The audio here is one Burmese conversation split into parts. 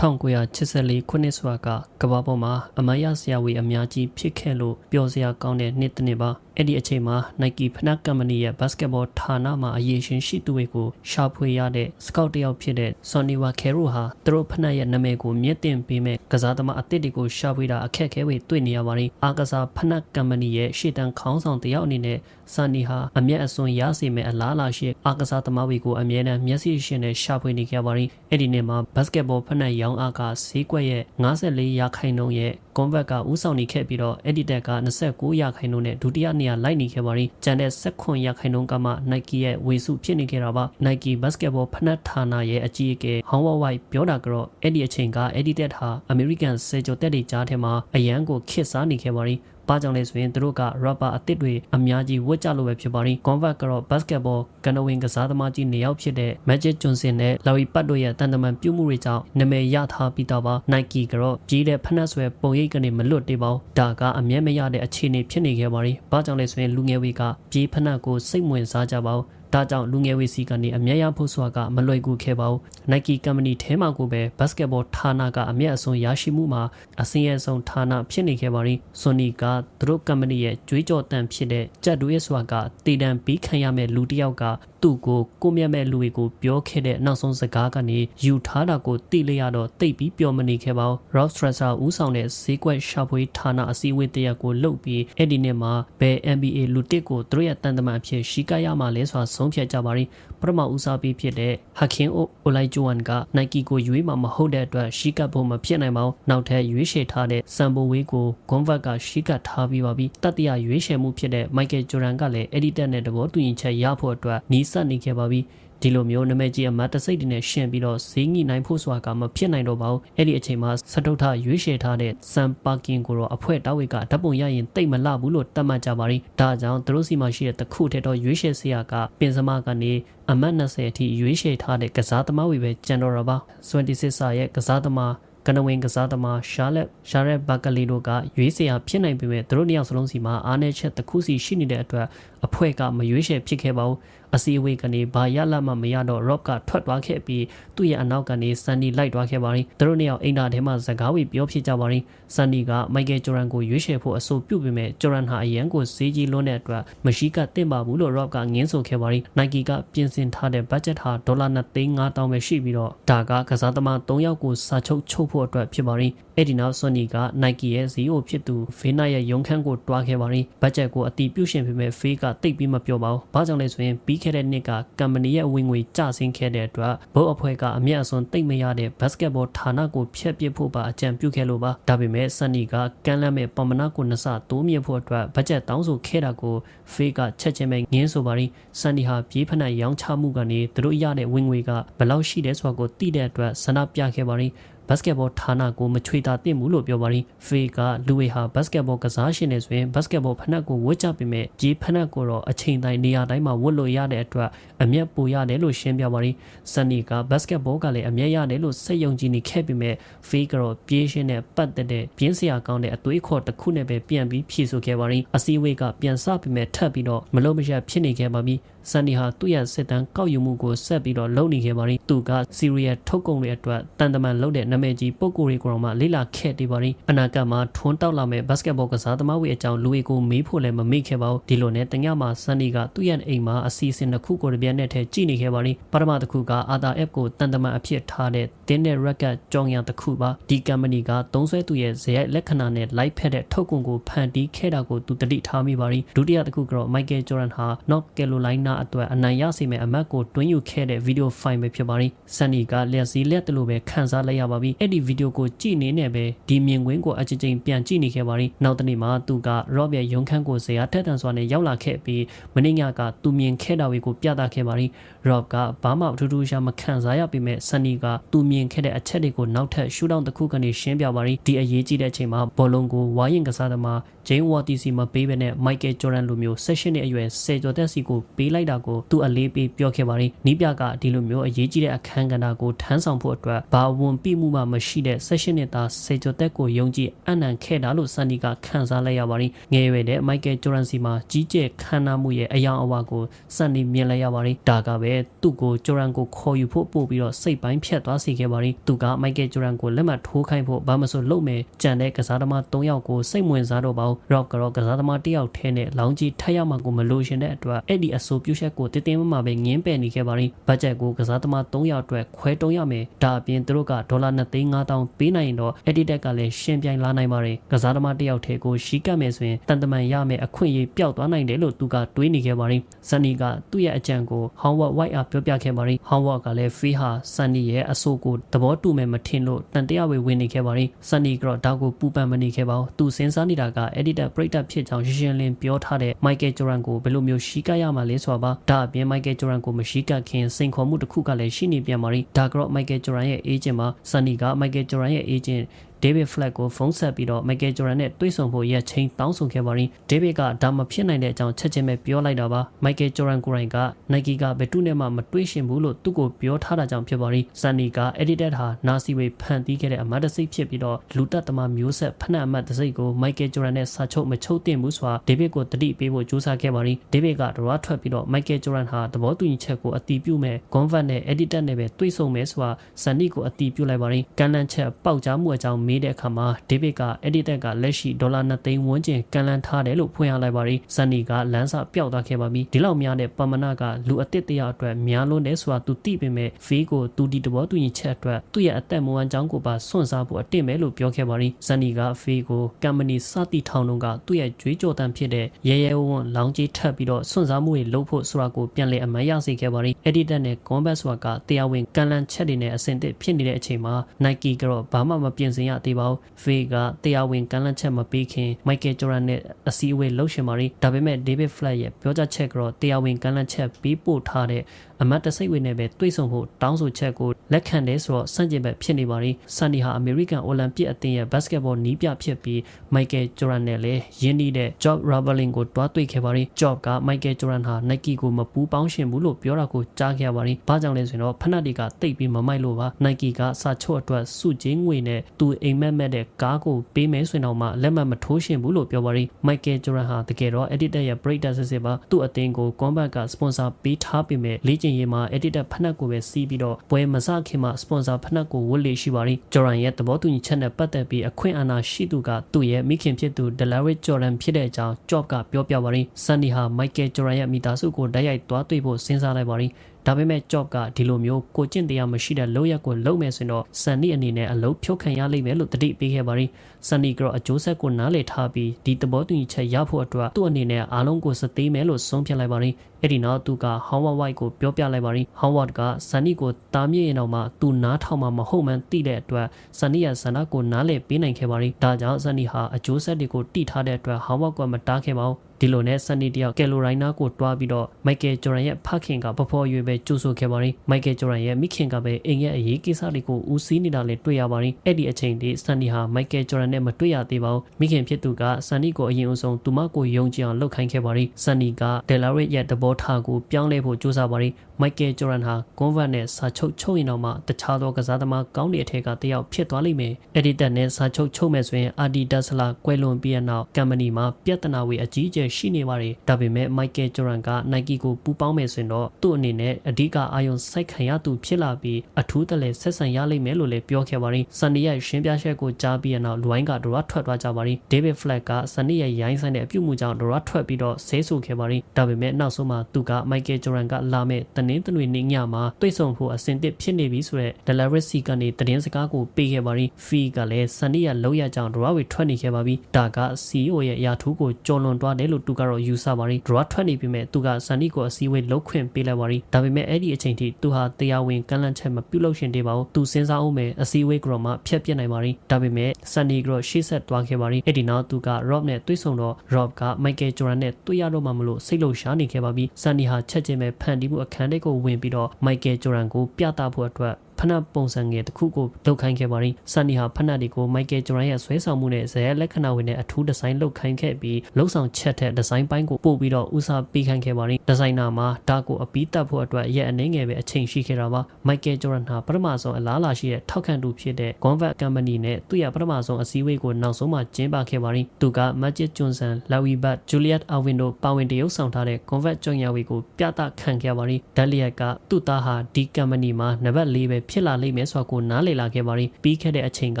1984ခုနှစ်စွာကကမ္ဘာပေါ်မှာအမတ်ရဆရာဝေအများကြီးဖြစ်ခဲ့လို့ပျော်စရာကောင်းတဲ့နှစ်တစ်နှစ်ပါ အဲ့ဒီအချိန်မှာ Nike ဖနက်ကမ္ပဏီရဲ့ basketball ဌာနမှာအရေးရှင်ရှိသူတွေကိုရှာဖွေရတဲ့ scout တယောက်ဖြစ်တဲ့ Sonny Wakero ဟာသူတို့ဖနက်ရဲ့နာမည်ကိုမြင့်တင်ပေးမဲ့ကစားသမားအသစ်တွေကိုရှာဖွေတာအခက်အခဲတွေတွေ့နေရပါတယ်။အားကစားဖနက်ကမ္ပဏီရဲ့ရှေ့တန်းခေါင်းဆောင်တယောက်အနေနဲ့ Sonny ဟာအမျက်အစွန်းရစေမဲ့အလားအလာရှိအားကစားသမားတွေကိုအမြဲတမ်းမျက်စိရှင်နဲ့ရှာဖွေနေကြပါရင်အဲ့ဒီနေ့မှာ basketball ဖနက်ရောင်းအားကဈေးကွက်ရဲ့54ရာခိုင်နှုန်းရဲ့ convert ကဥဆောင်နေခဲ့ပြီးတော့ editor က29ရာခိုင်နှုန်းနဲ့ဒုတိယနေရာလိုက်နေခဲ့ပါရင်ကျန်တဲ့16ရာခိုင်နှုန်းကမှ Nike ရဲ့ဝေစုဖြစ်နေခဲ့တာပါ Nike basketball ဖနက်ဌာနရဲ့အကြီးအကဲ Howard White ပြောတာကတော့အဲ့ဒီအချိန်က editor ဟာ American စေကျော်တက်တွေကြားထဲမှာအရန်ကိုခစ်စားနေခဲ့ပါရင် ဘာကြောင့်လဲဆိုရင်သူတို့က rubber အသစ်တွေအများကြီးဝတ်ကြလို့ပဲဖြစ်ပါရင် convert ကတော့ basketball ကနဝင်ကစားသမားကြီးနေရောက်ဖြစ်တဲ့ Magic Johnson နဲ့ Larry Bird တို့ရဲ့တန်တမန်ပြုမှုတွေကြောင့်နာမည်ရထားပြီးတော့ပါ Nike ကတော့ကြီးတဲ့ဖနက်ဆွဲပုံရိပ်ကနေမလွတ်သေးပါဘူးဒါကအမျက်မရတဲ့အခြေအနေဖြစ်နေခဲ့ပါရင်ဘာကြောင့်လဲဆိုရင်လူငယ်တွေကကြီးဖနက်ကိုစိတ်ဝင်စားကြပါဘူးဒါကြောင့်လူငယ်ဝေစီကနေအမျက်ရဖို့ဆိုတာကမလွယ်ကူခဲ့ပါဘူး Nike Company ထဲမှာကိုပဲ basketball ဌာနကအမျက်အစွန်းရရှိမှုမှာအစင်းရဲဆုံးဌာနဖြစ်နေခဲ့ပါရင် Sony ကသူတို့ company ရဲ့ကြွေးကြော်တန်ဖြစ်တဲ့ကြက်တူရဲ့ဆိုတာကတည်တံပြီးခံရမဲ့လူတစ်ယောက်က သူ့ကိုကိုမြတ်မဲ့လူတွေကိုပြောခဲ့တဲ့နောက်ဆုံးစကားကနေယူထားတာကိုသိလိုက်ရတော့တိတ်ပြီးပြောမနေခဲ့ပါဘူး Rob Stresser ဦးဆောင်တဲ့ဈေးကွက်ရှာဖွေဌာနအစည်းအဝေးတရက်ကိုလှုပ်ပြီးအဲ့ဒီနေ့မှာဘယ် NBA လူတစ်ကိုသူတို့ရဲ့တန်တမန်အဖြစ်ရှီကရမှာလဲဆိုတာဆုံးဖြတ်ကြပါရင် ပထမဦးစားပေးဖြစ်တဲ့ Hakim Olajuwon က Nike ကိုရွေးမှာမဟုတ်တဲ့အတွက်ရှီကပ်ဖို့မဖြစ်နိုင်ပါဘူးနောက်ထပ်ရွေးချယ်ထားတဲ့ Sambo Way ကို Convert ကရှီကပ်ထားပြီးပါပြီတတိယရွေးချယ်မှုဖြစ်တဲ့ Michael Jordan ကလည်း editor နဲ့တဘောတူညီချက်ရဖို့အတွက်နီးစပ်နေခဲ့ပါပြီ ဒီလိုမျိုးနမဲကြီးအမတ်တစိတ်တွေနဲ့ရှင်ပြီးတော့ဈေးငိနိုင်ဖို့ဆိုတာကမဖြစ်နိုင်တော့ပါဘူးအဲ့ဒီအချိန်မှာစတုထရွေးချယ်ထားတဲ့စမ်ပါကင်ကိုတော့အဖွဲတာဝိကဓာတ်ပုံရရင်တိတ်မလှဘူးလို့တတ်မှတ်ကြပါရင်ဒါကြောင့်သူတို့စီမှာရှိတဲ့တခုထက်တော့ရွေးချယ်စရာကပင်စမကနေအမတ်20အထိရွေးချယ်ထားတဲ့ကစားသမားတွေပဲကျန်တော့တာပါ26စာရဲ့ကစားသမားကနဝင်ကစားသမားရှာလက်ရှာရက်ဘကလီတို့ကရွေးစရာဖြစ်နိုင်ပေမဲ့သူတို့နှစ်ယောက်စလုံးစီမှာအားနည်းချက်တစ်ခုစီရှိနေတဲ့အတွက်အဖွဲ့ကမရွေးချယ်ဖြစ်ခဲ့ပါဘူး အစီအဝေးကနေဘာရလမှမရတော့ Rob ကထွက်သွားခဲ့ပြီးသူ့ရဲ့အနောက်ကနေ Sandy လိုက်သွားခဲ့ပါရင်သူတို့နှစ်ယောက်အိမ်သာထဲမှာစကားဝေပြောဖြစ်ကြပါရင် Sandy က Michael Jordan ကိုရွေးချယ်ဖို့အဆိုပြုပေမဲ့ Jordan ဟာအရန်ကိုဈေးကြီးလွန်းတဲ့အတွက်မရှိကတင့်ပါဘူးလို့ Rob ကငင်းဆိုခဲ့ပါရင် Nike ကပြင်ဆင်ထားတဲ့ budget ဟာဒေါ်လာ2,500ပဲရှိပြီးတော့ဒါကကစားသမား3ယောက်ကိုစာချုပ်ချုပ်ဖို့အတွက်ဖြစ်ပါရင် အဲ့ဒီနောက် Sony က Nike ရဲ့ CEO ဖြစ်သူ Vena ရဲ့ရုံခန်းကိုတွားခဲ့ပါရင် budget ကိုအတီးပြုရှင်ပေမဲ့ Fee ကတိတ်ပြီးမပြောပါဘူး။ဘာကြောင့်လဲဆိုရင်ပြီးခဲ့တဲ့နှစ်က company ရဲ့ဝင်ငွေကျဆင်းခဲ့တဲ့အတွက်ဘုတ်အဖွဲ့ကအမျက်အစွန်းတိတ်မရတဲ့ basketball ဌာနကိုဖျက်ပစ်ဖို့ပါအကြံပြုခဲ့လို့ပါ။ဒါပေမဲ့ Sony ကကမ်းလှမ်းမဲ့ပမနာကိုနှစ်ဆတိုးမြင့်ဖို့အတွက် budget တောင်းဆိုခဲ့တာကို Fee ကချက်ချင်းပဲငင်းဆိုပါရင် Sony ဟာပြေးဖက်နဲ့ရောင်းချမှုကနေသူတို့ရတဲ့ဝင်ငွေကဘယ်လောက်ရှိတယ်ဆိုတာကိုသိတဲ့အတွက်ဆန္ဒပြခဲ့ပါရင် ဘတ်စကက်ဘောဌာနကိုမချွေတာသင့်ဘူးလို့ပြောပါရင်ဖေကလူဝေဟာဘတ်စကက်ဘောကစားရှင်နေဆိုရင်ဘတ်စကက်ဘောဖနက်ကိုဝတ်ကြပေမဲ့ဂျီဖနက်ကိုတော့အချိန်တိုင်းနေရာတိုင်းမှာဝတ်လို့ရတဲ့အတွက်အမျက်ပူရတယ်လို့ရှင်းပြပါရင်ဆန်နီကဘတ်စကက်ဘောကလည်းအမျက်ရတယ်လို့စိတ်ယုံကြည်နေခဲ့ပေမဲ့ဖေကတော့ပြေးရှင်းတဲ့ပတ်သက်တဲ့ပြင်းစရာကောင်းတဲ့အသွေးခေါ်တစ်ခုနဲ့ပဲပြန်ပြီးဖြည့်ဆို့ခဲ့ပါရင်အစည်းအဝေးကပြန်စပေမဲ့ထပ်ပြီးတော့မလုံးမရဖြစ်နေခဲ့ပါပြီ ဆန်နီဟာသူ့ရဲ့စစ်တမ်းကောက်ယူမှုကိုဆက်ပြီးတော့လုပ်နေခဲ့ပါရင်သူကစီရီယယ်ထုတ်ကုန်တွေအတွက်တန်တမန်လုပ်တဲ့နာမည်ကြီးပုံကိုယ်တွေကိုတော့မှလေ့လာခဲ့တည်ပါရင်အနာဂတ်မှာထွန်းတောက်လာမဲ့ဘတ်စကက်ဘောကစားသမားတွေအကြောင်းလူတွေကိုမေးဖို့လည်းမမေ့ခဲ့ပါဘူးဒီလိုနဲ့တညမှာဆန်နီကသူ့ရဲ့အိမ်မှာအစီအစဉ်တစ်ခုကိုတပြက်နဲ့ထဲကြည့်နေခဲ့ပါရင်ပထမတစ်ခုကအာသာ app ကိုတန်တမန်အဖြစ်ထားတဲ့တင်းတဲ့ record ကြောင်းရံတစ်ခုပါဒီ company ကသုံးဆွဲသူရဲ့ဇယိုက်လက္ခဏာနဲ့ live ဖက်တဲ့ထုတ်ကုန်ကိုဖန်တီးခဲ့တာကိုသူတတိထားမိပါရင်ဒုတိယတစ်ခုကတော့ Michael Jordan ဟာ North Carolina အတွက်အနိုင်ရစေမယ့်အမတ်ကိုတွင်းယူခဲ့တဲ့ဗီဒီယိုဖိုင်ပဲဖြစ်ပါရင်ဆန်နီကလျက်စီးလက်တလို့ပဲခန်းစားလိုက်ရပါပြီအဲ့ဒီဗီဒီယိုကိုကြည့်နေနဲ့ပဲဒီမြင်ကွင်းကိုအကြိမ်ကြိမ်ပြန်ကြည့်နေခဲ့ပါရင်နောက်တနေ့မှာသူက Rob ရဲ့ရုံခန်းကိုဇရာထက်တန်စွာနဲ့ရောက်လာခဲ့ပြီးမင်းညကသူမြင်ခဲ့တာတွေကိုပြသခဲ့ပါရင် Rob ကဘာမှအထူးထူးရှားမခံစားရပေမဲ့ဆန်နီကသူမြင်ခဲ့တဲ့အချက်တွေကိုနောက်ထပ်ရှူတောင်းတစ်ခုကနေရှင်းပြပါရင်ဒီအရေးကြီးတဲ့အချိန်မှာဘောလုံးကိုဝါရင်ကစားသမားဂျိန်းဝါတီစီမပေးဘဲနဲ့မိုက်ကယ်ဂျော်ဒန်လိုမျိုးဆက်ရှင်ရဲ့အရွယ်ဆယ်ကျော်သက်စီကိုပေးလိုက်တာကိုသူအလေးပေးပြောခဲ့ပါရင်နီးပြကဒီလိုမျိုးအရေးကြီးတဲ့အခန်းကဏ္ဍကိုထမ်းဆောင်ဖို့အတွက်ဘာဝန်ပြမှုမှမရှိတဲ့ဆက်ရှင်နဲ့သားဆယ်ကျော်သက်ကိုယုံကြည်အနံ့ခဲ့တာလို့ဆန်နီကခံစားလိုက်ရပါရင်ငယ်ရွယ်တဲ့မိုက်ကယ်ဂျော်ဒန်စီမှာကြီးကျယ်ခမ်းနားမှုရဲ့အယောင်အဝါကိုဆန်နီမြင်လိုက်ရပါရင်ဒါကပဲလည်းသူ့ကိုဂျိုရန်ကိုခေါ်ယူဖို့ပို့ပြီးတော့စိတ်ပိုင်းဖြတ်သွားစေခဲ့ပါရီသူကမိုက်ကယ်ဂျိုရန်ကိုလက်မှတ်ထိုးခိုင်းဖို့ဘာမဆိုလုပ်မယ်ကြံတဲ့ကစားသမား၃ယောက်ကိုစိတ်ဝင်စားတော့ပါဘူးရော့ကတော့ကစားသမားတစ်ယောက်ထဲနဲ့လောင်းကြီးထက်ရမှာကိုမလို့ရှင်တဲ့အတွက်အဲ့ဒီအဆိုပြုချက်ကိုတင်းတင်းမမပဲငင်းပယ်နေခဲ့ပါရီဘတ်ဂျက်ကိုကစားသမား၃ယောက်အတွက်ခွဲတုံးရမယ်ဒါအပြင်သူတို့ကဒေါ်လာ2သိန်း5000ပေးနိုင်ရင်တော့အဲ့ဒီတက်ကလည်းရှင်းပြိုင်လာနိုင်ပါတယ်ကစားသမားတစ်ယောက်ထဲကိုရှီကတ်မယ်ဆိုရင်တန်တမန်ရမယ်အခွင့်အရေးပျောက်သွားနိုင်တယ်လို့သူကတွေးနေခဲ့ပါရီဆန်နီကသူ့ရဲ့အကြံကိုဟောင်းဝတ်ဝိုက်အားပြောပြခဲ့ပါရီဟောင်းဝတ်ကလည်းဖေးဟာဆန်နီရဲ့အဆိုကိုသဘောတူမယ်မထင်လို့တန်တရားဝေဝင်နေခဲ့ပါရီဆန်နီကတော့ဒါကိုပူပန်မနေခဲ့ပါဘူးသူစဉ်းစားနေတာက editor ပရိသတ်ဖြစ်ကြောင်းရှင်းရှင်းလင်းပြောထားတဲ့ Michael Jordan ကိုဘယ်လိုမျိုးရှီကတ်ရမှာလဲဆိုတာပါဒါအပြင် Michael Jordan ကိုမရှီကတ်ခင်စိန်ခေါ်မှုတစ်ခုကလည်းရှိနေပြန်ပါရီဒါကတော့ Michael Jordan ရဲ့ agent မှာဆန်နီက Michael Jordan ရဲ့ agent David Fleck ကိုဖုန်းဆက်ပြီးတော့ Michael Jordan နဲ့တွေ့ဆုံဖို့ရက်ချင်းတောင်းဆိုခဲ့ပါရင် David ကဒါမဖြစ်နိုင်တဲ့အကြောင်းချက်ချင်းပဲပြောလိုက်တာပါ Michael Jordan ကိုယ်တိုင်က Nike ကဘယ်သူနဲ့မှမတွေ့ရှင်ဘူးလို့သူ့ကိုပြောထားတာကြောင့်ဖြစ်ပါရင် Sunny က edited ဟာ Nasi Way ဖန်တီးခဲ့တဲ့အမတ်တစိတ်ဖြစ်ပြီးတော့လူတက်သမားမျိုးဆက်ဖနှက်အမတ်တစိတ်ကို Michael Jordan နဲ့စာချုပ်မချုပ်တင်ဘူးဆိုတာ David ကိုတတိပေးဖို့ကြိုးစားခဲ့ပါရင် David ကဒရွာထွက်ပြီးတော့ Michael Jordan ဟာသဘောတူညီချက်ကိုအတီးပြုမဲ့ Convert နဲ့ edited နဲ့ပဲတွေ့ဆုံမယ်ဆိုတာ Sunny ကိုအတီးပြုလိုက်ပါရင်ကန်လန်ချက်ပေါက်ကြားမှုအကြောင်းမေးတဲ့အခါမှာဒေးဗစ်ကအဲ့ဒီတက်ကလက်ရှိဒေါ်လာ2သိန်းဝန်းကျင်ကန်လန်းထားတယ်လို့ဖွင့်ရလိုက်ပါရီဆန်နီကလမ်းစာပျောက်သွားခဲ့ပါပြီဒီလောက်များတဲ့ပမနာကလူအစ်စ်တရာအတွက်များလွန်းတယ်ဆိုတာသူသိပေမဲ့ဖေးကိုသူဒီတဘောတူညီချက်အတွက်သူ့ရဲ့အသက်မွေးဝမ်းကြောင်းကိုပါစွန့်စားဖို့အတင့်ပဲလို့ပြောခဲ့ပါရီဆန်နီကဖေးကိုကမ်ပဏီစတိထောင်လုံးကသူ့ရဲ့ကြွေးကြော်တန်းဖြစ်တဲ့ရဲရဲဝံ့လောင်းကြီးထပ်ပြီးတော့စွန့်စားမှုတွေလုပ်ဖို့ဆိုတာကိုပြန်လည်အမှန်ရစေခဲ့ပါရီအဲ့ဒီတက်နဲ့ကွန်ဘတ်ဆိုတာကတရားဝင်ကန်လန်းချက်တွေနဲ့အဆင့်သစ်ဖြစ်နေတဲ့အချိန်မှာ Nike ကတော့ဘာမှမပြင်ဆင်ရသေးပါဘူးဖေးကတရားဝင်ကန့်လန့်ချက်မပေးခင်မိုက်ကယ်ဂျော်ဒန်နဲ့အစည်းအဝေးလှုပ်ရှင်ပါရီဒါပေမဲ့ဒေးဗစ်ဖလက်ရဲ့ပြောကြားချက်ကတော့တရားဝင်ကန့်လန့်ချက်ပေးပို့ထားတဲ့အမတ်တစိတ်ဝင်နဲ့ပဲတွေးဆုံဖို့တောင်းဆိုချက်ကိုလက်ခံတယ်ဆိုတော့စန့်ကျင်ဘက်ဖြစ်နေပါရီဆန်နီဟာအမေရိကန်အိုလံပစ်အသင်းရဲ့ဘတ်စကတ်ဘောနီးပြဖြစ်ပြီးမိုက်ကယ်ဂျော်ဒန်နဲ့လည်းယင်းနှီးတဲ့ Job Raveling ကိုတွားတွေ့ခဲ့ပါရီ Job ကမိုက်ကယ်ဂျော်ဒန်ဟာ Nike ကိုမပူးပေါင်းရှင်ဘူးလို့ပြောတာကိုကြားခဲ့ပါရီဘာကြောင့်လဲဆိုရင်တော့ဖနက်တွေကတိတ်ပြီးမမိုက်လို့ပါ Nike ကစာချုပ်အတွက်စုချင်းငွေနဲ့သူအိမ်မက်မက်တဲ့ကားကိုပေးမယ်ဆိုရင်တော့မှလက်မှတ်မထိုးရှင်ဘူးလို့ပြောပါရီမိုက်ကယ်ဂျော်ဒန်ဟာတကယ်တော့ editor ရဲ့ breaker စစ်စစ်ပါသူ့အသင်းကို combat က sponsor ပေးထားပေမဲ့လေ့ကျင့်ရေးမှာ editor ဖနက်ကိုပဲစီးပြီးတော့ပွဲမစခင်မှာ sponsor ဖနက်ကိုဝတ်လေရှိပါရီဂျော်ဒန်ရဲ့သဘောတူညီချက်နဲ့ပတ်သက်ပြီးအခွင့်အာဏာရှိသူကသူ့ရဲ့မိခင်ဖြစ်သူ Delaware Jordan ဖြစ်တဲ့အကြောင်း Job ကပြောပြပါရီ Sunny ဟာ Michael Jordan ရဲ့မိသားစုကိုတိုက်ရိုက်သွားတွေ့ဖို့စဉ်းစားလိုက်ပါရီ ဒါပေမဲ့ job ကဒီလိုမျိုးကိုကျင့်တရားမရှိတဲ့လောက်ရက်ကိုလုံးမယ်ဆိုရင်တော့ Sunny အနေနဲ့အလုံးဖြုတ်ခံရလိမ့်မယ်လို့တတိပေးခဲ့ပါရီ Sunny ကတော့အကျိုးဆက်ကိုနားလည်ထားပြီးဒီသဘောတူညီချက်ရဖို့အတွက်သူ့အနေနဲ့အားလုံးကိုစသေးမယ်လို့ဆုံးဖြတ်လိုက်ပါရီအဲ့ဒီနောက်သူက Howard White ကိုပြောပြလိုက်ပါရီ Howard က Sunny ကိုတားမြစ်ရင်တော့မှသူနားထောင်မှာမဟုတ်မှန်းသိတဲ့အတွက် Sunny ရဲ့ဆန္ဒကိုနားလည်ပေးနိုင်ခဲ့ပါရီဒါကြောင့် Sunny ဟာအကျိုးဆက်တွေကိုတိထားတဲ့အတွက် Howard ကမတားခဲ့ပါဘူး ဒီလိုနဲ့ဆန်နီတယောက်ကယ်လိုရိုင်းနာကိုတွားပြီးတော့မိုက်ကယ်ဂျော်ဒန်ရဲ့ဖခင်ကပဖော်ရွေပဲကြိုးဆိုခဲ့ပါရီမိုက်ကယ်ဂျော်ဒန်ရဲ့မိခင်ကပဲအိမ်ရဲ့အရေးကိစ္စတွေကိုဦးစီးနေတာလည်းတွေ့ရပါရီအဲ့ဒီအချိန်ဒီဆန်နီဟာမိုက်ကယ်ဂျော်ဒန်နဲ့မတွေ့ရသေးပါဘူးမိခင်ဖြစ်သူကဆန်နီကိုအရင်အဆုံးသူမကိုယုံကြည်အောင်လှုပ်ခိုင်းခဲ့ပါရီဆန်နီကဒယ်လာရစ်ရဲ့သဘောထားကိုပြောင်းလဲဖို့ကြိုးစားပါရီမိုက်ကယ်ဂျော်ဒန်ဟာကွန်ဗတ်နဲ့စာချုပ်ချုပ်ရင်တော့မှတခြားသောကစားသမားကောင်းတဲ့အထက်ကတယောက်ဖြစ်သွားလိမ့်မယ်အဲ့ဒီတက်နဲ့စာချုပ်ချုပ်မဲ့ဆိုရင်အာဒီတက်ဆလာကွဲလွန်ပြီးတဲ့နောက်ကမ်ပဏီမှာပြဿနာတွေအကြီးအကျယ်ရှိနေပါတယ်ဒါပေမဲ့ Michael Jordan က Nike ကိုပူးပေါင်းမယ်ဆိုရင်တော့သူ့အနေနဲ့အဓိကအာရုံစိုက်ခံရသူဖြစ်လာပြီးအထူးတလဲဆက်ဆံရလိမ့်မယ်လို့လည်းပြောခဲ့ပါတယ်။ Sunny ရဲ့ရှင်းပြချက်ကိုကြားပြီးတဲ့နောက်လူဝိုင်းကဒရထွက်သွားကြပါတယ်။ David Fleck က Sunny ရဲ့ရိုင်းဆိုင်တဲ့အပြုတ်မှုကြောင့်ဒရထွက်ပြီးတော့ဆဲဆိုခဲ့ပါတယ်။ဒါပေမဲ့နောက်ဆုံးမှာသူက Michael Jordan ကလာမဲ့တနင်္ဂနွေနေ့ညမှာတွေ့ဆုံဖို့အဆင်သင့်ဖြစ်နေပြီဆိုတော့ Delaris C ကနေသတင်းစကားကိုပေးခဲ့ပါတယ်။ Fee ကလည်း Sunny ရဲ့လောက်ရကြောင်ဒရဝေထွက်နေခဲ့ပါပြီ။ဒါက CEO ရဲ့ရာထူးကိုကျော်လွန်သွားတယ်လို့သူကတော့ယူဆပါတယ်။ draw ထွက်နေပြီမဲ့သူကဆန်နီကိုအစည်းအဝေးလုပ်ခွင့်ပေးလိုက်ပါရီဒါပေမဲ့အဲ့ဒီအချိန်ထိသူဟာတရားဝင်ကန့်လန့်ချက်မပြုလုပ်ရှင်သေးပါဘူးသူစဉ်းစားအောင်မဲ့အစည်းအဝေးကရောမှဖျက်ပစ်နိုင်ပါရီဒါပေမဲ့ဆန်နီကရောရှေ့ဆက်သွားခဲ့ပါရီအဲ့ဒီနောက်သူက Rob နဲ့တွေ့ဆုံတော့ Rob က Michael Jordan နဲ့တွေ့ရတော့မှမလို့စိတ်လှုပ်ရှားနေခဲ့ပါပြီဆန်နီဟာချက်ချင်းပဲဖန်တီးမှုအခန်းထဲကိုဝင်ပြီးတော့ Michael Jordan ကိုပြသဖို့အတွက် ဖနက်ပုံစံငယ်တစ်ခုကိုလုပ်ခိုင်းခဲ့ပါတယ်ဆန်နီဟာဖနက်တွေကိုမိုက်ကယ်ဂျော်ဒန်ရဲ့ဆွဲဆောင်မှုနဲ့ဇယက်လက္ခဏာဝင်တဲ့အထူးဒီဇိုင်းလုပ်ခိုင်းခဲ့ပြီးလှုပ်ဆောင်ချက်တဲ့ဒီဇိုင်းပိုင်းကိုပို့ပြီးတော့ဦးစားပေးခိုင်းခဲ့ပါတယ်ဒီဇိုင်နာမှာဒါကိုအပီးတက်ဖို့အတွက်ရက်အနေငယ်ပဲအချိန်ရှိခဲ့တာပါမိုက်ကယ်ဂျော်ဒန်ဟာပထမဆုံးအလားအလာရှိတဲ့ထောက်ခံသူဖြစ်တဲ့ Convert Company နဲ့သူ့ရဲ့ပထမဆုံးအစည်းအဝေးကိုနောက်ဆုံးမှကျင်းပခဲ့ပါတယ်သူက Magic Johnson, Larry Bird, Juliet Arvin တို့ပါဝင်တရုပ်ဆောင်ထားတဲ့ Convert ကြောင်ရဝေကိုပြသခံခဲ့ပါတယ်ဒက်လီယက်ကသူ့သားဟာဒီ company မှာနံပါတ်၄ပဲဖြစ်လာလိမ့်မယ်ဆိုတာကိုနားလည်လာခဲ့ပါတယ်ပြီးခဲ့တဲ့အချိန်က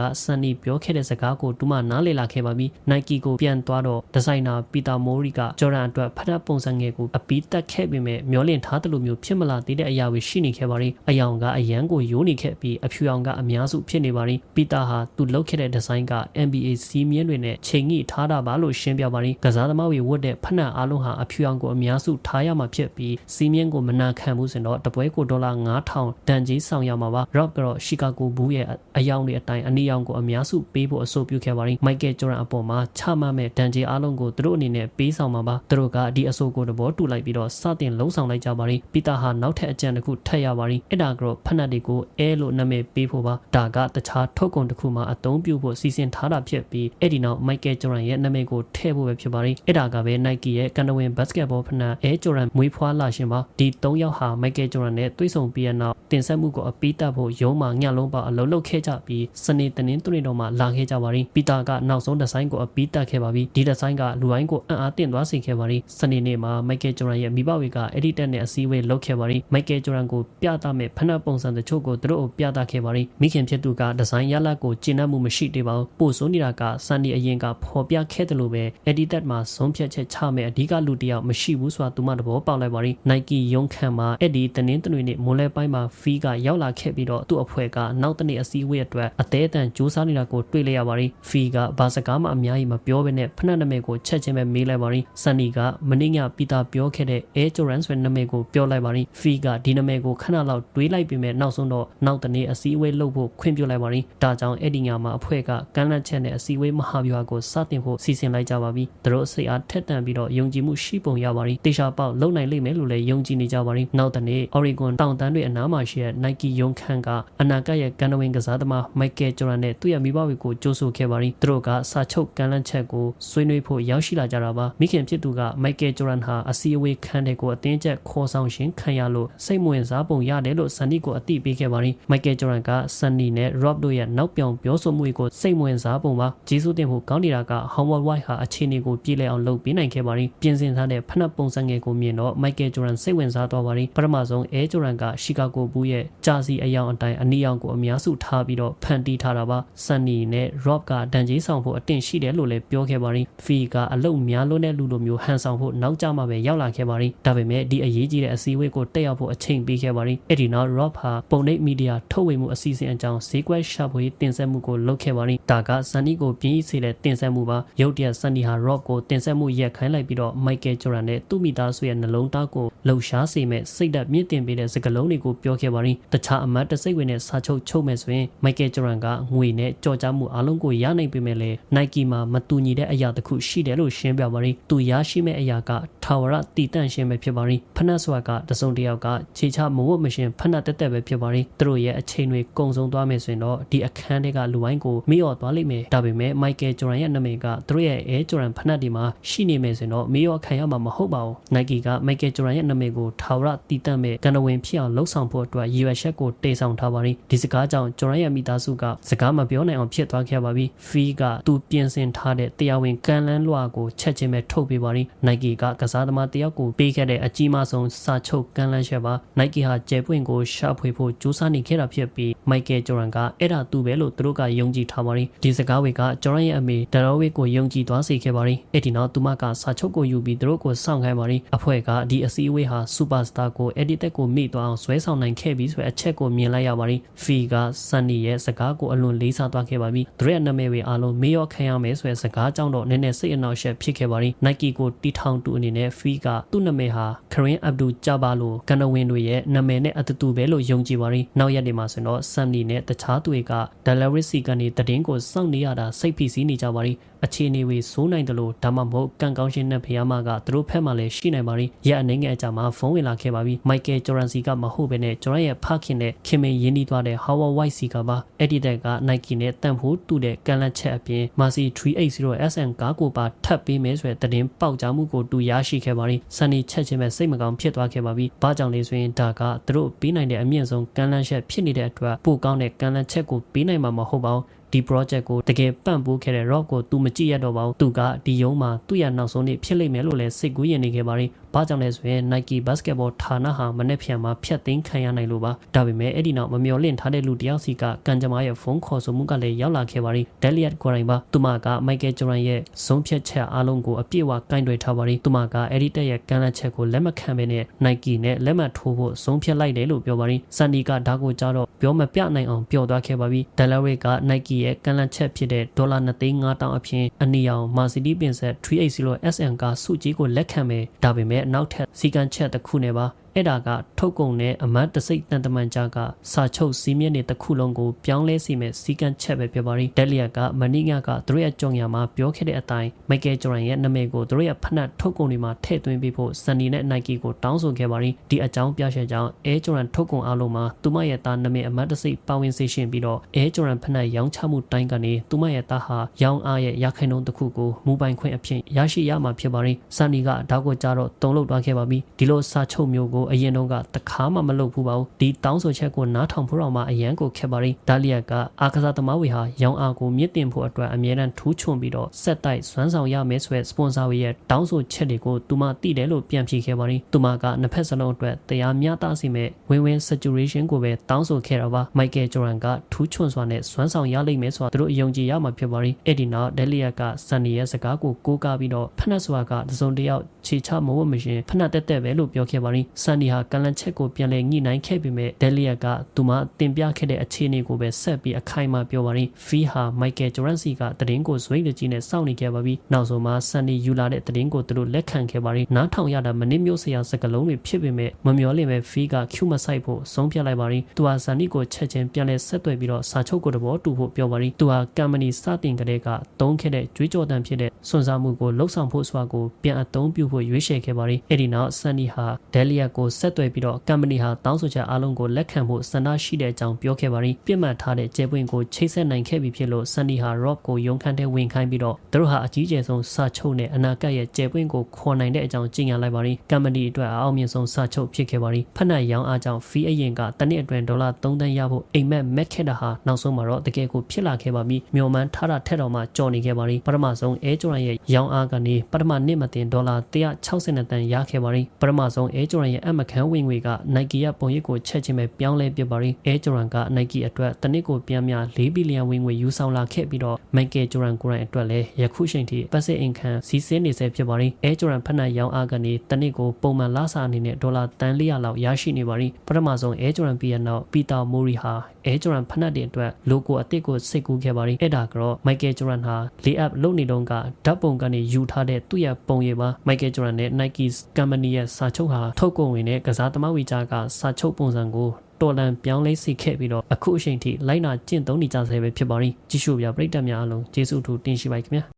Sunny ပြောခဲ့တဲ့စကားကိုသူမှနားလည်လာခဲ့ပါပြီ Nike ကိုပြန်သွားတော့ဒီဇိုင်နာပီတာမိုရီကဂျော်ဒန်အတွက်ဖတ်တဲ့ပုံစံငယ်ကိုအပီးတက်ခဲ့ပေမဲ့မျောလင့်ထားသလိုမျိုးဖြစ်မလာသေးတဲ့အရာတွေရှိနေခဲ့ပါတယ်အယောင်ကအရန်ကိုယိုးနေခဲ့ပြီးအဖြူရောင်ကအများစုဖြစ်နေပါတယ်ပီတာဟာသူလုပ်ခဲ့တဲ့ဒီဇိုင်းက NBA စီးမြင်းတွေနဲ့ချိန်ငိထားတာပါလို့ရှင်းပြပါတယ်ကစားသမားတွေဝတ်တဲ့ဖက်နှက်အားလုံးဟာအဖြူရောင်ကိုအများစုထားရမှာဖြစ်ပြီးစီးမြင်းကိုမနာခံဘူးဆိုတော့တပွဲကိုဒေါ်လာ9000တန်ကြီးဆောင်ရမှာပါ Rob ကတော့ရှီကာဂိုဘူးရဲ့အယောင်တွေအတိုင်းအနီရောင်ကိုအများစုပေးဖို့အဆိုပြုခဲ့ပါတယ်မိုက်ကယ်ဂျော်ဒန်အပေါ်မှာချမှတ်မဲ့တန်ကြီးအားလုံးကိုသူတို့အနေနဲ့ပေးဆောင်မှာပါသူတို့ကဒီအဆိုကိုသဘောတူလိုက်ပြီးတော့စတင်လုံးဆောင်လိုက်ကြပါတယ်ပီတာဟာနောက်ထပ်အကြံတစ်ခုထပ်ရပါတယ်အဲ့ဒါကတော့ဖက်နှက်တွေကိုအဲလို့နာမည်ပေးဖို့ပါဒါကတခြားထုတ်ကုန်တစ်ခုမှအသုံးပြုဖို့စီစဉ်ထားတာဖြစ်ပြီးအဲ့ဒီနောက်မိုက်ကယ်ဂျော်ဒန်ရဲ့နာမည်ကိုထည့်ဖို့ပဲဖြစ်ပါတယ်အဲ့ဒါကပဲ Nike ရဲ့ကန်တဝင်ဘတ်စကတ်ဘောဖက်နှက်အဲဂျော်ဒန်မွေးဖွားလာရှင်ပါဒီ၃ယောက်ဟာမိုက်ကယ်ဂျော်ဒန်နဲ့တွေ့ဆုံပြီးတဲ့နောက်တင်ဆက်မှုကိုအပီးတက်ဖို့ရုံးမှာညလုံးပေါက်အလုံးလုံးခဲ့ကြပြီးစနေတနင်္ဂနွေတော့မှလာခဲ့ကြပါရီပီတာကနောက်ဆုံးဒီဇိုင်းကိုအပီးတက်ခဲ့ပါပြီဒီဒီဇိုင်းကလူတိုင်းကိုအံ့အားသင့်သွားစေခဲ့ပါရီစနေနေ့မှာမိုက်ကယ်ဂျော်ဒန်ရဲ့မိဘတွေကအဲ့ဒီတက်နဲ့အစည်းအဝေးလုပ်ခဲ့ပါရီမိုက်ကယ်ဂျော်ဒန်ကိုပြသမဲ့ဖက်နှက်ပုံစံတချို့ကိုသူတို့ပြသခဲ့ပါရီမိခင်ဖြစ်သူကဒီဇိုင်းရလတ်ကိုကျင့်တတ်မှုမရှိသေးပါဘူးပို့ဆိုးနေတာကစန်ဒီအရင်ကဖော်ပြခဲ့တယ်လို့ပဲအဲ့ဒီတက်မှာဆုံးဖြတ်ချက်ချမဲ့အဓိကလူတစ်ယောက်မရှိဘူးဆိုတာသူမသဘောပေါက်လိုက်ပါရီ Nike ရုံးခန့်မှာအဲ့ဒီတနင်္ဂနွေနေ့မွန်လဲပိုင်းမှာဖီကရောက်လာခဲ့ပြီးတော့သူ့အဖွဲ့ကနောက်တနေ့အစည်းအဝေးအတွက်အသေးအတန်စူးစမ်းနေတာကိုတွေ့လိုက်ရပါရီဖီကဘာစကားမှအများကြီးမပြောဘဲနဲ့ဖနက်နာမည်ကိုချက်ချင်းပဲမေးလိုက်ပါရီဆန်နီကမင်းညပီတာပြောခဲ့တဲ့ Air Jordan ဆိုတဲ့နာမည်ကိုပြောလိုက်ပါရီဖီကဒီနာမည်ကိုခဏလောက်တွေးလိုက်ပြီးမဲ့နောက်ဆုံးတော့နောက်တနေ့အစည်းအဝေးလုပ်ဖို့ခွင့်ပြုလိုက်ပါရီဒါကြောင့်အဲ့ဒီညမှာအဖွဲ့ကကမ်းလှမ်းချက်နဲ့အစည်းအဝေးမဟာဗျူဟာကိုစတင်ဖို့စီစဉ်လိုက်ကြပါပြီသူတို့စိတ်အားထက်သန်ပြီးတော့ယုံကြည်မှုရှိပုံရပါရီတေချာပေါက်လုံနိုင်လိမ့်မယ်လို့လည်းယုံကြည်နေကြပါရီနောက်တနေ့ Oregon တောင်တန်းတွေအနားမှာရှိတဲ့ Nike ရုံးခန့်ကအနာဂတ်ရဲ့ကန်နဝင်ကစားသမား Michael Jordan နဲ့သူ့ရဲ့မိဘတွေကိုကြိုးဆိုခဲ့ပါရီသူတို့ကစာချုပ်ကမ်းလှမ်းချက်ကိုဆွေးနွေးဖို့ရောက်ရှိလာကြတာပါမိခင်ဖြစ်သူက Michael Jordan ဟာအစည်းအဝေးခန်းတဲ့ကိုအတင်းကျပ်ခေါ်ဆောင်ရှင်ခံရလို့စိတ်မဝင်စားပုံရတယ်လို့ဆန်နီကိုအသိပေးခဲ့ပါရီ Michael Jordan ကဆန်နီနဲ့ Rob တို့ရဲ့နောက်ပြောင်ပြောဆိုမှုကိုစိတ်မဝင်စားပုံပါဂျေဆုတင်ဖို့ကောင်းနေတာက Howard White ဟာအခြေအနေကိုပြေလည်အောင်လုပ်ပေးနိုင်ခဲ့ပါရီပြင်ဆင်ထားတဲ့ဖနက်ပုံစံငယ်ကိုမြင်တော့ Michael Jordan စိတ်ဝင်စားသွားပါရီပထမဆုံး Air Jordan က Chicago Bulls ရဲ့ဂျာစီအယောင်အတိုင်းအနီရောင်ကိုအများစုထားပြီးတော့ဖန်တီးထားတာပါ Sunny နဲ့ Rob ကဒန်ကြီးဆောင်ဖို့အသင့်ရှိတယ်လို့လည်းပြောခဲ့ပါရီ Fee ကအလုတ်များလွန်းတဲ့လူလိုမျိုးဟန်ဆောင်ဖို့နောက်ကျမှပဲရောက်လာခဲ့ပါရီဒါပေမဲ့ဒီအရေးကြီးတဲ့အစည်းအဝေးကိုတက်ရောက်ဖို့အချိန်ပေးခဲ့ပါရီအဲ့ဒီနောက် Rob ဟာပုံနှိပ်မီဒီယာထုတ်ဝေမှုအစီအစဉ်အကြောင်းဈေးကွက်ရှာဖွေတင်ဆက်မှုကိုလုပ်ခဲ့ပါရီဒါက Sunny ကိုပြင်းစေတဲ့တင်ဆက်မှုပါရုတ်တရက် Sunny ဟာ Rob ကိုတင်ဆက်မှုရက်ခိုင်းလိုက်ပြီးတော့ Michael Jordan နဲ့သူ့မိသားစုရဲ့နှလုံးသားကိုလှုပ်ရှားစေမဲ့စိတ်ဓာတ်မြင့်တင်ပေးတဲ့စကားလုံးတွေကိုပြောခဲ့ပါရီတခြားအမတ်တစိတ်ဝင်နဲ့စာချုပ်ချုပ်မယ်ဆိုရင် Michael Jordan ကငွေနဲ့ကြော်ကြားမှုအလုံးကိုရနိုင်ပေမဲ့လည်း Nike မှာမတူညီတဲ့အရာတစ်ခုရှိတယ်လို့ရှင်းပြပါရီသူရရှိမဲ့အရာကထာဝရတည်တန့်ရှင်းပဲဖြစ်ပါရီဖနက်စွာကတစုံတစ်ယောက်ကခြေချမဝတ်မရှင်ဖနက်တက်တက်ပဲဖြစ်ပါရီသူတို့ရဲ့အချိန်တွေကုံဆုံးသွားမယ်ဆိုရင်တော့ဒီအခန်းတွေကလူဝိုင်းကိုမေ့ော်သွားလိမ့်မယ်ဒါပေမဲ့ Michael Jordan ရဲ့နာမည်ကသူတို့ရဲ့ Air Jordan ဖနက်ဒီမှာရှိနေမယ်ဆိုရင်တော့မေ့ော်ခံရမှာမဟုတ်ပါဘူး Nike က Michael Jordan ရဲ့နာမည်ကိုထာဝရတည်တန့်မဲ့ကဏဝင်ဖြစ်အောင်လှုပ်ဆောင်ဖို့အတွက်ရည်ရွယ်ချက်ကိုတေဆောင်ထားပါရီဒီစကားကြောင့် Jordan ရဲ့မိသားစုကစကားမပြောနိုင်အောင်ဖြစ်သွားခဲ့ပါပြီ Fee ကသူပြင်ဆင်ထားတဲ့တရားဝင်ကန်လန်းလွှာကိုချက်ချင်းပဲထုတ်ပေးပါရီ Nike ကကစားသမားတယောက်ကိုပေးခဲ့တဲ့အကြီးမားဆုံးစာချုပ်ကန်လန်းချက်ပါ Nike ဟာကျဲပွင့်ကိုရှာဖွေဖို့ကြိုးစားနေခဲ့တာဖြစ်ပြီး Michael Jordan ကအဲ့ဒါသူပဲလို့သူတို့ကယုံကြည်ထားပါရီဒီစကားတွေက Jordan ရဲ့အမေဒရောဝစ်ကိုယုံကြည်သွားစေခဲ့ပါရီအဲ့ဒီနောက်သူမကစာချုပ်ကိုယူပြီးသူတို့ကိုစောင့်ခိုင်းပါရီအဖွဲ့ကဒီအစည်းအဝေးဟာ Superstar ကို edit တက်ကိုမိသွားအောင်ဆွဲဆောင်နိုင်ခဲ့ပြီးဆိုတဲ့အချက်ကိုမြင်လိုက်ရပါရီဖီက Sunny ရဲ့စကားကိုအလွန်လေးစားသွားခဲ့ပါပြီသူရဲ့နာမည်တွေအားလုံးမေ့ရောခံရမယ်ဆိုတဲ့စကားကြောင့်တော့နည်းနည်းစိတ်အနှောက်အယှက်ဖြစ်ခဲ့ပါရီ Nike ကိုတီထောင်တူအနေနဲ့ဖီကသူ့နာမည်ဟာ Kareem Abdul Jabbar လို့ကန်နဝင်တွေရဲ့နာမည်နဲ့အတူတူပဲလို့ယုံကြည်ပါရီနောက်ရက်တွေမှာဆိုတော့ Sunny နဲ့တခြားသူတွေက Dalaris စီကနေတည်င်းကိုစောင့်နေရတာစိတ်ဖိစီးနေကြပါရီအခြေအနေတွေစိုးနိုင်တယ်လို့ဒါမှမဟုတ်ကံကောင်းရှင်နဲ့ဖျားမကသူတို့ဖက်မှလည်းရှိနိုင်ပါရီရက်အနေငယ်အကြမှာဖုန်းဝင်လာခဲ့ပါပြီမိုက်ကယ်ဂျော်ရန်စီကမဟုတ်ဘဲနဲ့ဂျော်ရန်ရဲ့ဖခင်နဲ့ခင်မင်ရင်းနှီးသွားတဲ့ Howard White စီကပါအဲ့ဒီတက်က Nike နဲ့တန်ဖိုးတူတဲ့ကန်လက်ချက်အပြင် Mercy 380 SM ကားကိုပါထပ်ပေးမယ်ဆိုတဲ့သတင်းပေါက်ကြားမှုကိုတူရရှိခဲ့ပါရီစန်နီချက်ချင်းပဲစိတ်မကောင်းဖြစ်သွားခဲ့ပါပြီ။ဘာကြောင့်လဲဆိုရင်ဒါကသူတို့ပေးနိုင်တဲ့အမြင့်ဆုံးကန်လန့်ချက်ဖြစ်နေတဲ့အတွက်ပိုကောင်းတဲ့ကန်လန့်ချက်ကိုပေးနိုင်မှာမဟုတ်ပါဘူး။ဒီ project ကိုတကယ်ပံ့ပိုးခဲ့တဲ့ rock ကို तू မကြည့်ရတော့ပါဘူး။ तू ကဒီယုံမှာသူ့ရဲ့နောက်ဆုံးနေ့ဖြစ်လိမ့်မယ်လို့လည်းစိတ်ကူးရင်နေခဲ့ပါရီ။ဘာကြောင့်လဲဆိုရင် Nike basketball ဌာနဟာမနေ့ဖြန်မှာဖျက်သိမ်းခံရနိုင်လို့ပါ။ဒါပေမဲ့အဲ့ဒီနောက်မမျှော်လင့်ထားတဲ့လူတယောက်စီကကန်ကြမားရဲ့ဖုန်းခေါ်ဆိုမှုကလည်းရောက်လာခဲ့ပါရီ။ Deliat ကိုယ်တိုင်ပါသူမက Michael Jordan ရဲ့ဆုံးဖြတ်ချက်အားလုံးကိုအပြည့်အဝကင်တွယ်ထားပါရီ။သူမကအဲ့ဒီတက်ရဲ့ကန်လက်ချက်ကိုလက်မခံဘဲနဲ့ Nike နဲ့လက်မှတ်ထိုးဖို့ဆုံးဖြတ်လိုက်တယ်လို့ပြောပါရီ။စန်ဒီကဒါကိုကြားတော့ပြောမပြနိုင်အောင်ပျော်သွားခဲ့ပါပြီ။ Delaware က Nike ရဲ့ကန်လက်ချက်ဖြစ်တဲ့ဒေါ်လာ2,500အပြင်အနီအောင် Mercedes Benz 380 SM ကစုကြီးကိုလက်ခံမယ်ဒါပေမဲ့နောက်ထပ်စီကံချက်တစ်ခုနဲ့ပါ အဲ့ဒါကထုတ်ကုန်တဲ့အမတ်တစိတ်တန်တမန်ကြားကစာချုပ်စီးမြင့်တဲ့တစ်ခုလုံးကိုပြောင်းလဲစီမဲ့စီကံချက်ပဲဖြစ်ပါရီဒက်လီယာကမနီငါကသူတို့ရဲ့ကြောင်ညာမှာပြောခဲ့တဲ့အတိုင်းမိုက်ကယ်ဂျော်ဒန်ရဲ့နာမည်ကိုသူတို့ရဲ့ဖနက်ထုတ်ကုန်တွေမှာထည့်သွင်းပေးဖို့စန်နီနဲ့နိုက်ကီကိုတောင်းဆိုခဲ့ပါရီဒီအကြောင်းပြချက်ကြောင့်အဲဂျော်ဒန်ထုတ်ကုန်အလုံးမှာသူမရဲ့သားနာမည်အမတ်တစိတ်ပါဝင်စေရှင်ပြီးတော့အဲဂျော်ဒန်ဖနက်ရောင်းချမှုတိုင်းကနေသူမရဲ့သားဟာရောင်းအားရဲ့ရခိုင်နှုန်းတစ်ခုကိုမူပိုင်ခွင့်အဖြစ်ရရှိရမှာဖြစ်ပါရီစန်နီကဒါကိုကြားတော့တုံ့လောက်သွားခဲ့ပါပြီဒီလိုစာချုပ်မျိုးကိုအရင်တုန်းကတခါမှမလုပ်ဘူးပါဘူးဒီတောင်းဆိုချက်ကိုနားထောင်ဖို့တော့မှအရန်ကိုခက်ပါရီဒါလီယာကအာကစားသမားဝေဟာရောင်းအားကိုမြင့်တင်ဖို့အတွက်အမြဲတမ်းထူးချွန်ပြီးတော့ဆက်တိုက်စွမ်းဆောင်ရမယ်ဆိုတဲ့စပွန်ဆာဝေရဲ့တောင်းဆိုချက်တွေကိုသူမသိတယ်လို့ပြန်ဖြေခဲ့ပါရီသူမကနှစ်ဖက်စလုံးအတွက်တရားမျှတစေမဲ့ win-win situation ကိုပဲတောင်းဆိုခဲ့တာပါမိုက်ကယ်ဂျော်ဒန်ကထူးချွန်စွာနဲ့စွမ်းဆောင်ရလိမ့်မယ်ဆိုတာသူတို့အယုံကြည်ရမှာဖြစ်ပါရီအဲ့ဒီနောက်ဒက်လီယာကဆန်နီရဲ့စကားကိုကိုးကားပြီးတော့ဖနက်စွာကတစုံတယောက်ခြေချမဝတ်မရှင်ဖနက်တက်တက်ပဲလို့ပြောခဲ့ပါရီဆန်နီဟာကန်လန်ချက်ကိုပြန်လဲညှိနှိုင်းခဲ့ပေမဲ့ဒက်လီယာကသူမတင်ပြခဲ့တဲ့အခြေအနေကိုပဲဆက်ပြီးအခိုင်အမာပြောပါရင်ဖီဟာမိုက်ကယ်ဂျော်ဒန်စီကတရင်ကိုဇွိတ်တကြီးနဲ့စောင့်နေခဲ့ပါပြီနောက်ဆုံးမှာဆန်နီယူလာတဲ့တရင်ကိုသူတို့လက်ခံခဲ့ပါရင်နားထောင်ရတာမနစ်မျိုးစရာစကလုံးတွေဖြစ်ပေမဲ့မမျောလင့်ပဲဖီကကျူမဆိုင်ဖို့ဆုံးဖြတ်လိုက်ပါရင်သူဟာဆန်နီကိုချက်ချင်းပြန်လဲဆက်သွယ်ပြီးတော့စာချုပ်ကိုတဘောတူဖို့ပြောပါရင်သူဟာကမ်ပဏီစတင်ကလေးကတုံးခဲ့တဲ့ကြွေးကြော်တန်ဖြစ်တဲ့စွန့်စားမှုကိုလှုပ်ဆောင်ဖို့စွာကိုပြန်အသုံးပြုဖို့ရွေးချယ်ခဲ့ပါရင်အဲ့ဒီနောက်ဆန်နီဟာဒယ်လီယာကိုဆက်သွယ်ပြီးတော့ကမ်ပဏီဟာတောင်းဆိုချက်အားလုံးကိုလက်ခံဖို့ဆန္ဒရှိတဲ့အကြောင်းပြောခဲ့ပါရီပြစ်မှတ်ထားတဲ့ကျဲပွင့်ကိုချိတ်ဆက်နိုင်ခဲ့ပြီဖြစ်လို့ဆန်နီဟာ Rob ကိုယုံခံတဲ့ဝင်ခိုင်းပြီးတော့သူတို့ဟာအကြီးကျယ်ဆုံးစာချုပ်နဲ့အနာဂတ်ရဲ့ကျဲပွင့်ကိုခေါ်နိုင်တဲ့အကြောင်းကြေညာလိုက်ပါရီကမ်ပဏီအတွက်အအောင်မြင်ဆုံးစာချုပ်ဖြစ်ခဲ့ပါရီဖက်နက်ရောင်းအားကြောင့်ဖီအရင်ကတနစ်အတွင်းဒေါ်လာ3သန်းရဖို့အိမ်မက်မက်ခဲ့တာဟာနောက်ဆုံးမှာတော့တကယ်ကိုဖြစ်လာခဲ့ပါပြီမျော်မှန်းထားတာထက်တော်မှကြော်နေခဲ့ပါရီပထမဆုံးအဲဂျိုရန်ရဲ့ရောင်းအားကနေပထမနှစ်မတင်ဒေါ်လာ160တန်ရခဲ့ပါရီပထမဆုံးအဲဂျိုရန်ရဲ့အမခန်းဝင်ငွေက Nike ရဲ့ပုံရိပ်ကိုချက်ချင်းပဲပြောင်းလဲပြပါရီအဲဂျိုရန်က Nike အတွက်တနစ်ကိုပြန်များ4ဘီလီယံဝင်ငွေယူဆောင်လာခဲ့ပြီးတော့ Michael Jordan ကိုယ်တိုင်အတွက်လည်းယခုချိန်ထိ passive income စီးဆင်းနေဆဲဖြစ်ပါရီအဲဂျိုရန်ဖက်နက်ရောင်းအားကနေတနစ်ကိုပုံမှန်လစာအနေနဲ့ဒေါ်လာတန်400လောက်ရရှိနေပါရီပထမဆုံးအဲဂျိုရန်ပြီးရနောက်ပီတာမိုရီဟာ အဲဂျိုရန်ဖက်နက်တဲ့အတွက် logo အသစ်ကိုစိတ်ကူးခဲ့ပါရီအဲ့ဒါကတော့ Michael Jordan ဟာ lay-up လုပ်နေတော့ကဓာတ်ပုံကနေယူထားတဲ့သူ့ရဲ့ပုံရိပ်ပါ Michael Jordan နဲ့ Nike Company ရဲ့စာချုပ်ဟာထုတ်ကုန်ဝင်တဲ့ကစားသမားဝီကြားကစာချုပ်ပုံစံကိုတော်လန်ပြောင်းလဲစေခဲ့ပြီးတော့အခုအချိန်ထိလိုက်နာကျင့်သုံးနေကြဆဲပဲဖြစ်ပါရီကြည့်ရှုပြပရိသတ်များအားလုံးကျေးဇူးထူးတင်ရှိပါခင်ဗျာ